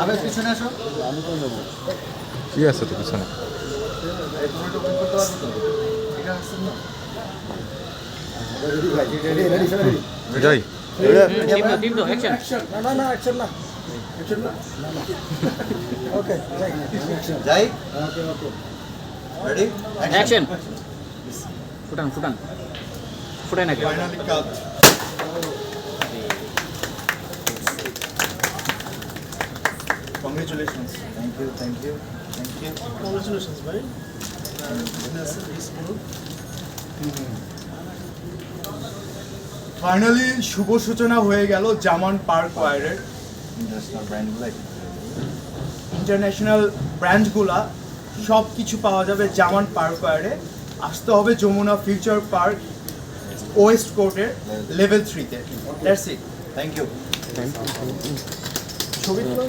আবার পিছনে আসো। কি আছে তো পিছনে? এই পুরোটা open করতে পারব তো? এটা আসছে না? যাই। টিপ দাও টিপ দাও action Congratulations. Thank you, thank you, thank you. Congratulations ভাই ফাইনালি শুভ সূচনা হয়ে গেল জামান পার্ক ওয়ারের International brand like ইন্টারন্যাশনাল ব্র্যান্ডগুলা সব কিছু পাওয়া যাবে জামান পার্ক ওয়ারে আসতে হবে যমুনা ফিউচার পার্ক ওয়েস্ট কোর্টের লেভেল থ্রিতে দ্যাটস ইট Thank you. ছবি তোলা